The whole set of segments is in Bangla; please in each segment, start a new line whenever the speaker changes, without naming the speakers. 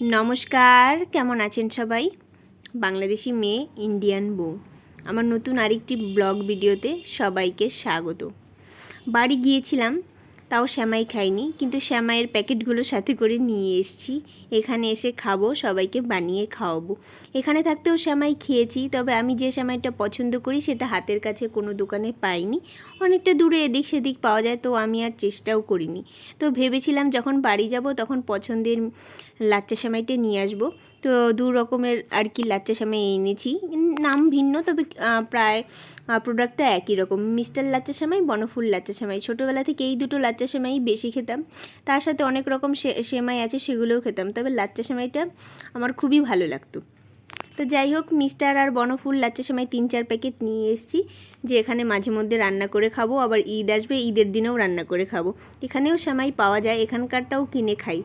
নমস্কার, কেমন আছেন সবাই? বাংলাদেশি মেয়ে ইন্ডিয়ান বউ। আমার নতুন আরেকটি ব্লগ ভিডিওতে সবাইকে স্বাগত। বাড়ি গিয়েছিলাম তাও শ্যামাই খাইনি, কিন্তু শ্যামাইয়ের প্যাকেটগুলো সাথে করে নিয়ে এসেছি। এখানে এসে খাব, সবাইকে বানিয়ে খাওয়াবো। এখানে থাকতেও শ্যামাই খেয়েছি, তবে আমি যে শ্যামাইটা পছন্দ করি সেটা হাতের কাছে কোনো দোকানে পাইনি। অনেকটা দূরে এদিক সেদিক পাওয়া যায়, তো আমি আর চেষ্টাও করিনি। তো ভেবেছিলাম যখন বাড়ি যাব তখন পছন্দের লাচ্চা শ্যামাইটা নিয়ে আসব। তো দু রকমের আর কি লাচ্চা সেমাই এনেছি। নাম ভিন্ন, তবে প্রায় প্রোডাক্টটা একই রকম। মিস্টার লাচ্চা সেমাই বনফুল লাচ্চা সেমাই ছোটোবেলা থেকে এই দুটো লাচ্চা সেমাই বেশি খেতাম। তার সাথে অনেক রকম সেমাই আছে, সেগুলোও খেতাম। তবে লাচ্চা সেমাইটা আমার খুবই ভালো লাগতো। তো যাই হোক, মিস্টার আর বনফুল লাচ্চা সেমাই তিন চার প্যাকেট নিয়ে এসেছি। যে এখানে মাঝে মধ্যে রান্না করে খাব, আবার ঈদ আসবে, ঈদের দিনেও রান্না করে খাব। এখানেও সেমাই পাওয়া যায়, এখানকারটাও কিনে খাই।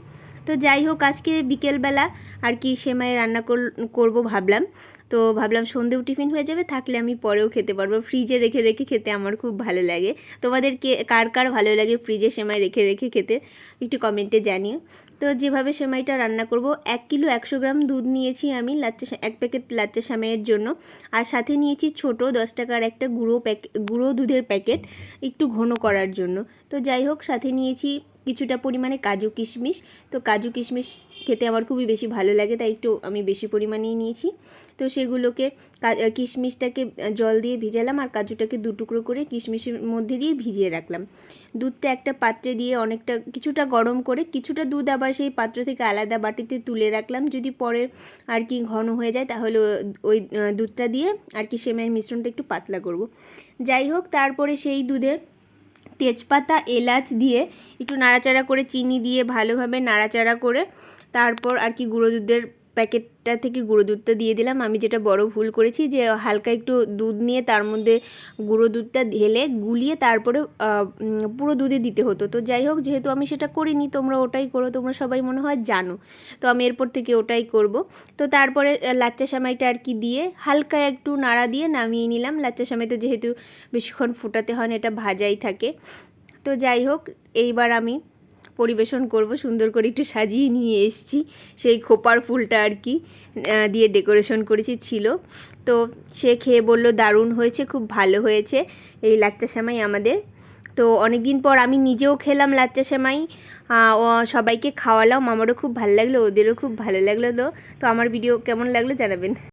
তো যাই হোক, আজকে বিকেলবেলা আর কি সে সেমাই রান্না কর- করব ভাবলাম। তো ভাবলাম সন্ধেও টিফিন হয়ে যাবে, থাকলে আমি পরেও খেতে পারব। ফ্রিজে রেখে রেখে খেতে আমার খুব ভালো লাগে। তোমাদের কে, কার কার ভালো লাগে ফ্রিজে সেমাই রেখে রেখে খেতে, একটু কমেন্টে জানিও। তো যেভাবে সেমাইটা রান্না করব, এক কিলো একশো গ্রাম দুধ নিয়েছি আমি লাচ্চা এক প্যাকেট লাচ্চা সেমাইয়ের জন্য। আর সাথে নিয়েছি ছোট দশ টাকার একটা গুঁড়ো প্যাকেট গুঁড়ো দুধের প্যাকেট, একটু ঘন করার জন্য। তো যাই হোক, সাথে নিয়েছি কিছুটা পরিমাণে কাজু কিশমিশ। তো কাজু কিশমিশ খেতে আমার খুবই বেশি ভালো লাগে, তাই একটু আমি বেশি পরিমাণেই নিয়েছি। তো সেগুলোকে কিশমিশটাকে জল দিয়ে ভিজালাম আর কাজুটাকে দু টুকরো করে কিশমিশের মধ্যে দিয়ে ভিজিয়ে রাখলাম। দুধটা একটা পাত্রে দিয়ে অনেকটা, কিছুটা গরম করে কিছুটা দুধ আবার সেই পাত্র থেকে আলাদা বাটিতে তুলে রাখলাম। যদি পরে আর কি ঘন হয়ে যায় তাহলে ওই দুধটা দিয়ে আর কি সেমাইয়ের মিশ্রণটা একটু পাতলা করব। যাই হোক, তারপরে সেই দুধে তেজপাতা, এলাচ দিয়ে একটু নাড়াচাড়া করে, চিনি দিয়ে ভালোভাবে নাড়াচাড়া করে, তারপর আর কি গুঁড়ো দুধের প্যাকেটটা থেকে গুঁড়ো দুধটা দিয়ে দিলাম। আমি যেটা বড় ভুল করেছি যে, হালকা একটু দুধ নিয়ে তার মধ্যে গুঁড়ো দুধটা ঢেলে গুলিয়ে তারপরে পুরো দুধে দিতে হতো। তো যাই হোক, যেহেতু আমি সেটা করিনি, তোমরা ওটাই করো, তোমরা সবাই মনে হয় জানো। তো আমি এরপর থেকে ওটাই করব। তো তারপরে লাচ্চা সেমাইটা আর কি দিয়ে হালকা একটু নাড়া দিয়ে নামিয়ে নিলাম। লাচ্চা সেমাই তো যেহেতু বেশিক্ষণ ফোটাতে হয় না, এটা ভাজাই থাকে। তো যাই হোক, এইবার আমি পরিবেশন করব, সুন্দর করে একটু সাজিয়ে নিয়ে এসেছি। সেই খোপার ফুলটা আর কি দিয়ে ডেকোরেশন করেছি, ছিল। তো সে খেয়ে বলল, দারুণ হয়েছে, খুব ভালো হয়েছে এই লাচ্চা সেমাই আমাদের। তো অনেক দিন পর আমি নিজেও খেলাম লাচ্চা সেমাই। সবাইকে খাওয়ালাম, আমারও খুব ভালো লাগল, ওদেরও খুব ভালো লাগল তো। তো আমার ভিডিও কেমন লাগল জানাবেন।